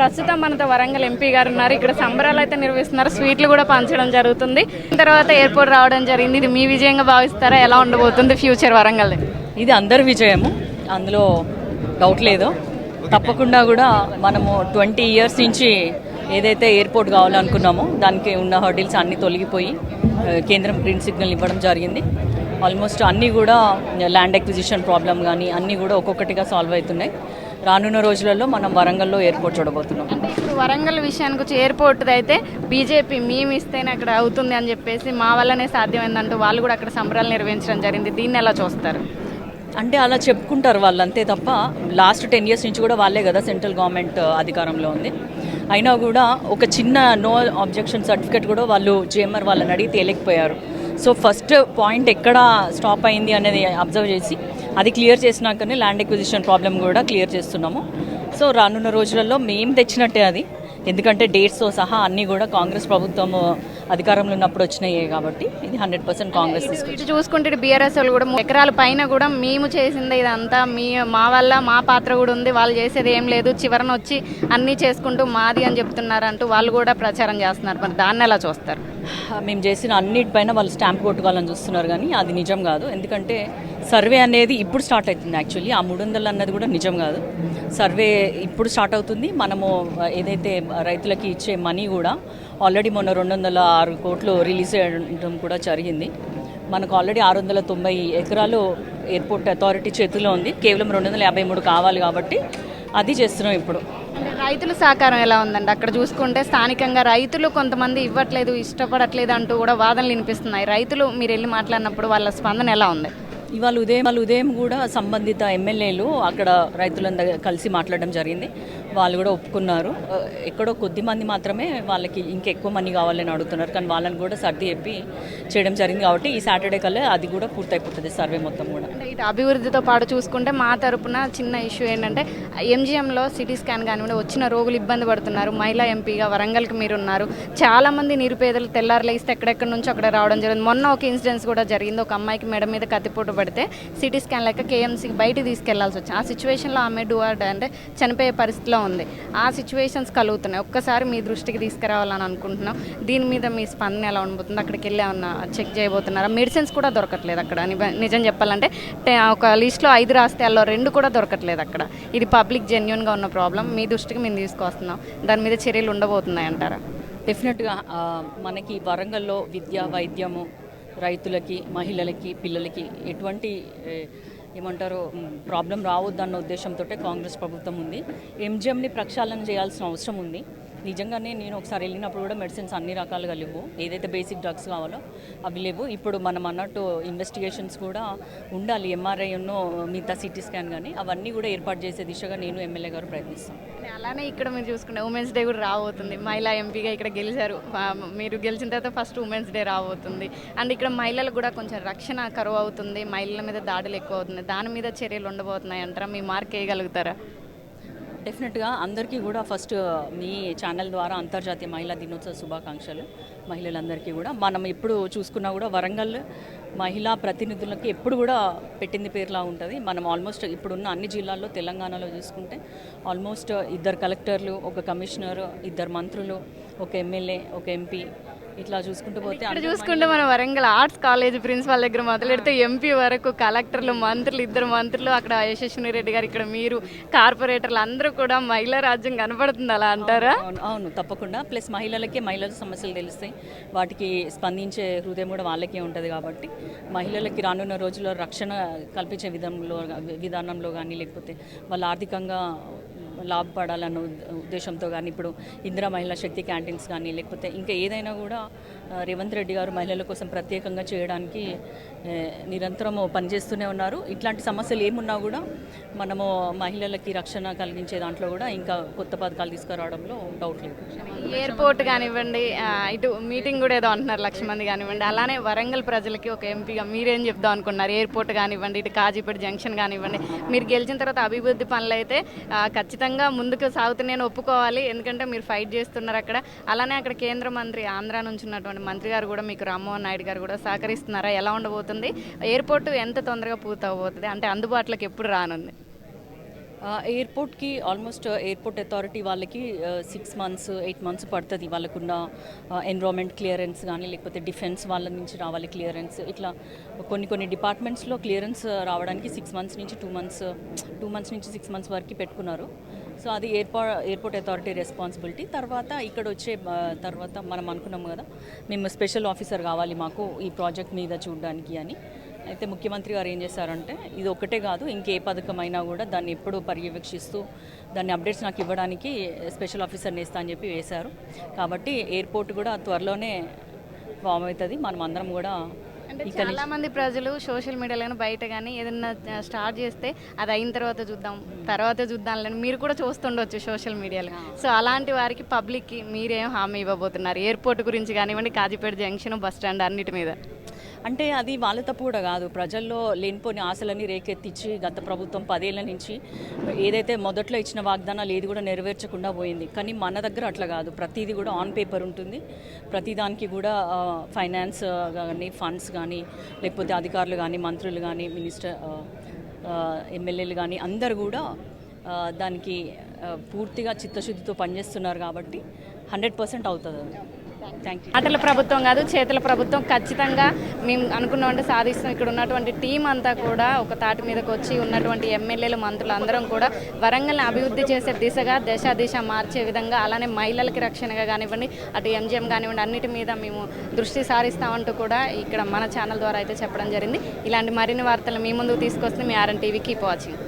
ప్రస్తుతం మనతో వరంగల్ ఎంపీ గారు ఉన్నారు. ఇక్కడ సంబరాలు అయితే నిర్వహిస్తున్నారు. స్వీట్లు కూడా పంచడం జరుగుతుంది. తర్వాత ఎయిర్పోర్ట్ రావడం జరిగింది. ఇది మీ విజయంగా భావిస్తారా? ఎలా ఉండబోతుంది ఫ్యూచర్ వరంగల్? ఇది అందరి విజయము. అందులో డౌట్ లేదు. తప్పకుండా కూడా మనము ట్వంటీ ఇయర్స్ నుంచి ఏదైతే ఎయిర్పోర్ట్ కావాలనుకున్నామో దానికి ఉన్న హర్డిల్స్ అన్నీ తొలగిపోయి కేంద్రం గ్రీన్ సిగ్నల్ ఇవ్వడం జరిగింది. ఆల్మోస్ట్ అన్నీ కూడా ల్యాండ్ ఎక్విజిషన్ ప్రాబ్లం కానీ అన్నీ కూడా ఒక్కొక్కటిగా సాల్వ్ అవుతున్నాయి. రానున్న రోజులలో మనం వరంగల్లో ఎయిర్పోర్ట్ చూడబోతున్నాం. అంటే ఇప్పుడు వరంగల్ విషయానికి వచ్చి ఎయిర్పోర్ట్ అయితే బీజేపీ మేము ఇస్తేనే అక్కడ అవుతుంది అని చెప్పేసి మా వల్లనే సాధ్యమైందంటూ వాళ్ళు కూడా అక్కడ సంబరాలు నిర్వహించడం జరిగింది. దీన్ని ఎలా చూస్తారు? అంటే అలా చెప్పుకుంటారు వాళ్ళు అంతే తప్ప లాస్ట్ టెన్ ఇయర్స్ నుంచి కూడా వాళ్ళే కదా సెంట్రల్ గవర్నమెంట్ అధికారంలో ఉంది. అయినా కూడా ఒక చిన్న నో ఆబ్జెక్షన్ సర్టిఫికేట్ కూడా వాళ్ళు జేఎంఆర్ వాళ్ళని అడిగి తేలేకపోయారు సో ఫస్ట్ పాయింట్ ఎక్కడ స్టాప్ అయింది అనేది అబ్జర్వ్ చేసి అది క్లియర్ చేసినాకనే ల్యాండ్ ఎక్విజిషన్ ప్రాబ్లం కూడా క్లియర్ చేస్తున్నాము. సో రానున్న రోజులలో మేము తెచ్చినట్టే అది. ఎందుకంటే డేట్స్తో సహా అన్నీ కూడా కాంగ్రెస్ ప్రభుత్వం అధికారంలో ఉన్నప్పుడు వచ్చినాయి కాబట్టి ఇది హండ్రెడ్ పర్సెంట్ కాంగ్రెస్ చూసుకుంటే బీఆర్ఎస్ వాళ్ళు కూడా ఎకరాల పైన కూడా మేము చేసింది ఇదంతా. మీ మా వల్ల మా పాత్ర కూడా ఉంది. వాళ్ళు చేసేది ఏం లేదు. చివరన వచ్చి అన్నీ చేసుకుంటూ మాది అని చెప్తున్నారు అంటూ వాళ్ళు కూడా ప్రచారం చేస్తున్నారు. మరి దాన్ని ఎలా చూస్తారు? మేము చేసిన అన్నిటిపైన వాళ్ళు స్టాంప్ కొట్టుకోవాలని చూస్తున్నారు కానీ అది నిజం కాదు. ఎందుకంటే సర్వే అనేది ఇప్పుడు స్టార్ట్ అవుతుంది యాక్చువల్లీ. ఆ మూడు వందలు అన్నది కూడా నిజం కాదు. సర్వే ఇప్పుడు స్టార్ట్ అవుతుంది. మనము ఏదైతే రైతులకి ఇచ్చే మనీ కూడా ఆల్రెడీ మొన్న రెండు వందల ఆరు కోట్లు రిలీజ్ చేయడం కూడా జరిగింది. మనకు ఆల్రెడీ ఆరు వందల తొంభై ఎకరాలు ఎయిర్పోర్ట్ అథారిటీ చేతిలో ఉంది. కేవలం రెండు వందల యాభై మూడు కావాలి కాబట్టి అది చేస్తున్నాం ఇప్పుడు. రైతుల సహకారం ఎలా ఉందండి? అక్కడ చూసుకుంటే స్థానికంగా రైతులు కొంతమంది ఇవ్వట్లేదు ఇష్టపడట్లేదు అంటూ కూడా వాదనలు వినిపిస్తున్నాయి. రైతులు మీరు వెళ్ళి మాట్లాడినప్పుడు వాళ్ళ స్పందన ఎలా ఉంది? ఇవాళ ఉదయం వాళ్ళు ఉదయం కూడా సంబంధిత ఎమ్మెల్యేలు అక్కడ రైతులందరూ కలిసి మాట్లాడడం జరిగింది. వాళ్ళు కూడా ఒప్పుకున్నారు. ఎక్కడో కొద్ది మంది మాత్రమే వాళ్ళకి ఇంకెక్కువ మనీ కావాలని అడుగుతున్నారు. కానీ వాళ్ళని కూడా సర్ది చెప్పి చేయడం జరిగింది కాబట్టి ఈ సాటర్డే కల్లా అది కూడా పూర్తయిపోతుంది సర్వే మొత్తం కూడా. ఇటు అభివృద్ధితో పాటు చూసుకుంటే మా తరపున చిన్న ఇష్యూ ఏంటంటే ఎంజిఎంలో సిటీ స్కాన్ కానివ్వండి వచ్చిన రోగులు ఇబ్బంది పడుతున్నారు. మహిళా ఎంపీగా వరంగల్కి మీరు ఉన్నారు చాలా మంది నిరుపేదలు తెల్లారులు ఇస్తే ఎక్కడెక్కడి నుంచి అక్కడ రావడం జరిగింది మొన్న ఒక ఇన్సిడెన్స్ కూడా జరిగింది. ఒక అమ్మాయికి మెడ మీద కత్తిపోటు పడితే సిటీ స్కాన్ లెక్క కేఎంసీకి బయట తీసుకెళ్ళాల్సి వచ్చింది. ఆ సిచ్యువేషన్లో ఆమె డూ అంటే చనిపోయే పరిస్థితిలో ఉంది. ఆ సిచ్యువేషన్స్ కలుగుతున్నాయి. ఒక్కసారి మీ దృష్టికి తీసుకురావాలని అనుకుంటున్నాం. దీని మీద మీ స్పందన ఎలా ఉండబోతుంది? అక్కడికి వెళ్ళి ఏమన్నా చెక్ చేయబోతున్నారా? మెడిసిన్స్ కూడా దొరకట్లేదు అక్కడ. నిజం చెప్పాలంటే ఒక లిస్ట్లో ఐదు రాస్తే అలా రెండు కూడా దొరకట్లేదు అక్కడ. ఇది పబ్లిక్ జెన్యున్గా ఉన్న ప్రాబ్లం మీ దృష్టికి మేము తీసుకొస్తున్నాం. దాని మీద చర్యలు ఉండబోతున్నాయి అంటారా? డెఫినెట్గా మనకి వరంగల్లో విద్య వైద్యము రైతులకి మహిళలకి పిల్లలకి ఎటువంటి ఏమంటారు ప్రాబ్లం రావద్దన్న ఉద్దేశంతో కాంగ్రెస్ ప్రభుత్వం ఉంది. ఎంజిఎంని ప్రక్షాళన చేయాల్సిన అవసరం ఉంది. నిజంగానే నేను ఒకసారి వెళ్ళినప్పుడు కూడా మెడిసిన్స్ అన్ని రకాలుగా లేవు ఏదైతే బేసిక్ డ్రగ్స్ కావాలో అవి లేవు. ఇప్పుడు మనం అన్నట్టు ఇన్వెస్టిగేషన్స్ కూడా ఉండాలి. ఎంఆర్ఐ మిగతా సిటీ స్కాన్ కానీ అవన్నీ కూడా ఏర్పాటు చేసే దిశగా నేను ఎమ్మెల్యే గారు ప్రయత్నిస్తాను అలానే ఇక్కడ మీరు చూసుకుంటే ఉమెన్స్ డే కూడా రాబోతుంది. మహిళా ఎంపీగా ఇక్కడ గెలిచారు. మీరు గెలిచిన తర్వాత ఫస్ట్ ఉమెన్స్ డే రాబోతుంది. అండ్ ఇక్కడ మహిళలకు కూడా కొంచెం రక్షణ కరువు అవుతుంది. మహిళల మీద దాడులు ఎక్కువ అవుతుంది దాని మీద చర్యలు ఉండబోతున్నాయి అంటారా మీ మార్క్ వేయగలుగుతారా? డెఫినెట్గా అందరికీ కూడా ఫస్ట్ మీ ఛానల్ ద్వారా అంతర్జాతీయ మహిళా దినోత్సవ శుభాకాంక్షలు మహిళలందరికీ కూడా. మనం ఎప్పుడు చూసుకున్నా కూడా వరంగల్ మహిళా ప్రతినిధులకి ఎప్పుడు కూడా పెట్టింది పేరులా ఉంటుంది. మనం ఆల్మోస్ట్ ఇప్పుడున్న అన్ని జిల్లాల్లో తెలంగాణలో చూసుకుంటే ఆల్మోస్ట్ ఇద్దరు కలెక్టర్లు ఒక కమిషనర్ ఇద్దరు మంత్రులు ఒక ఎమ్మెల్యే ఒక ఎంపీ ఇట్లా చూసుకుంటూ పోతే ఇక్కడ అందరూ చూసుకుంటే మన వరంగల్ ఆర్ట్స్ కాలేజ్ ప్రిన్సిపాల్ దగ్గర మొదలెడితే ఎంపీ వరకు కలెక్టర్లు మంత్రులు ఇద్దరు మంత్రులు అక్కడ యశస్విని రెడ్డి గారు ఇక్కడ మీరు కార్పొరేటర్లు అందరూ కూడా మహిళా రాజ్యం కనపడుతుంది అలా అంటారా? అవును తప్పకుండా. ప్లస్ మహిళలకే మహిళల సమస్యలు తెలుస్తాయి. వాటికి స్పందించే హృదయం కూడా వాళ్ళకే ఉంటుంది కాబట్టి మహిళలకి రానున్న రోజుల్లో రక్షణ కల్పించే విధంలో విధానంలో కానీ లేకపోతే వాళ్ళు ఆర్థికంగా లాభపడాలన్న ఉద్దేశంతో కానీ ఇప్పుడు ఇందిరా మహిళా శక్తి క్యాంటీన్స్ కానీ లేకపోతే ఇంకా ఏదైనా కూడా రేవంత్ రెడ్డి గారు మహిళల కోసం ప్రత్యేకంగా చేయడానికి నిరంతరం పనిచేస్తూనే ఉన్నారు. ఇట్లాంటి సమస్యలు ఏమున్నా కూడా మనము మహిళలకి రక్షణ కలిగించే దాంట్లో కూడా ఇంకా కొత్త పథకాలు తీసుకురావడంలో డౌట్ లేదు. ఎయిర్పోర్ట్ కానివ్వండి ఇటు మీటింగ్ కూడా ఏదో అంటున్నారు లక్ష మంది కానివ్వండి. అలానే వరంగల్ ప్రజలకి ఒక ఎంపీగా మీరేం చెప్దాం అనుకున్నారు? ఎయిర్పోర్ట్ కానివ్వండి ఇటు కాజీపేట జంక్షన్ కానివ్వండి. మీరు గెలిచిన తర్వాత అభివృద్ధి పనులు అయితే ఖచ్చితంగా ఖచ్చితంగా ముందుకు సాగుతున్నాయని ఒప్పుకోవాలి. ఎందుకంటే మీరు ఫైట్ చేస్తున్నారు అక్కడ. అలానే అక్కడ కేంద్ర మంత్రి ఆంధ్ర నుంచి ఉన్నటువంటి మంత్రి గారు కూడా మీకు రామ్మోహన్ నాయుడు గారు కూడా సహకరిస్తున్నారా? ఎలా ఉండబోతుంది? ఎయిర్పోర్ట్ ఎంత తొందరగా పూర్తవబోతుంది? అంటే అందుబాటులోకి ఎప్పుడు రానుంది? ఎయిర్పోర్ట్కి ఆల్మోస్ట్ ఎయిర్పోర్ట్ అథారిటీ వాళ్ళకి సిక్స్ మంత్స్ ఎయిట్ మంత్స్ పడుతుంది వాళ్ళకున్న ఎన్విరాన్మెంట్ క్లియరెన్స్ కానీ లేకపోతే డిఫెన్స్ వాళ్ళ నుంచి రావాలి క్లియరెన్స్ ఇట్లా కొన్ని కొన్ని డిపార్ట్మెంట్స్లో క్లియరెన్స్ రావడానికి సిక్స్ మంత్స్ నుంచి టూ మంత్స్ టూ మంత్స్ నుంచి సిక్స్ మంత్స్ వరకు పెట్టుకున్నారు. సో అది ఎయిర్పోర్ట్ ఎయిర్పోర్ట్ అథారిటీ రెస్పాన్సిబిలిటీ తర్వాత ఇక్కడ వచ్చే తర్వాత మనం అనుకున్నాం కదా మేము స్పెషల్ ఆఫీసర్ కావాలి మాకు ఈ ప్రాజెక్ట్ మీద చూడడానికి అని. అయితే ముఖ్యమంత్రి గారు ఏం చేశారంటే ఇది ఒక్కటే కాదు ఇంకే పథకం అయినా కూడా దాన్ని ఎప్పుడూ పర్యవేక్షిస్తూ దాన్ని అప్డేట్స్ నాకు ఇవ్వడానికి స్పెషల్ ఆఫీసర్ని ఇస్తా అని చెప్పి వేశారు. కాబట్టి ఎయిర్పోర్ట్ కూడా త్వరలోనే ఫామ్ అవుతుంది. మనం అందరం కూడా చాలా మంది ప్రజలు సోషల్ మీడియాలో బయట కానీ ఏదైనా స్టార్ట్ చేస్తే అది అయిన తర్వాత చూద్దాం తర్వాత చూద్దాంలేని మీరు కూడా చూస్తుండొచ్చు సోషల్ మీడియాలో. సో అలాంటి వారికి పబ్లిక్కి మీరేం హామీ ఇవ్వబోతున్నారు? ఎయిర్పోర్ట్ గురించి కానివ్వండి కాజీపేట జంక్షన్ బస్ స్టాండ్ అన్నిటి మీద. అంటే అది వాళ్ళ తప్పు కూడా కాదు. ప్రజల్లో లేనిపోని ఆశలన్నీ రేకెత్తించి గత ప్రభుత్వం పదేళ్ళ నుంచి ఏదైతే మొదట్లో ఇచ్చిన వాగ్దానాలు ఏది కూడా నెరవేర్చకుండా పోయింది. కానీ మన దగ్గర అట్లా కాదు. ప్రతిదీ కూడా ఆన్ పేపర్ ఉంటుంది. ప్రతిదానికి కూడా ఫైనాన్స్ కానీ ఫండ్స్ కానీ లేకపోతే అధికారులు కానీ మంత్రులు కానీ మినిస్టర్ ఎమ్మెల్యేలు కానీ అందరు కూడా దానికి పూర్తిగా చిత్తశుద్ధితో పనిచేస్తున్నారు కాబట్టి హండ్రెడ్ పర్సెంట్ అవుతుంది ఆటల ప్రభుత్వం కాదు చేతల ప్రభుత్వం. ఖచ్చితంగా మేము అనుకున్నామంటే సాధిస్తాం. ఇక్కడ ఉన్నటువంటి టీం అంతా కూడా ఒక తాటి మీదకి వచ్చి ఉన్నటువంటి ఎమ్మెల్యేలు మంత్రులు అందరం కూడా వరంగల్ని అభివృద్ధి చేసే దిశగా దశ దిశ మార్చే విధంగా అలానే మహిళలకి రక్షణగా కానివ్వండి అటు ఎంజిఎం కానివ్వండి అన్నిటి మీద మేము దృష్టి సారిస్తామంటూ కూడా ఇక్కడ మన ఛానల్ ద్వారా అయితే చెప్పడం జరిగింది. ఇలాంటి మరిన్ని వార్తలు మీ ముందుకు తీసుకొస్తే మీ ఆర్ఎన్ టీవీ కీప్ వాచింగ్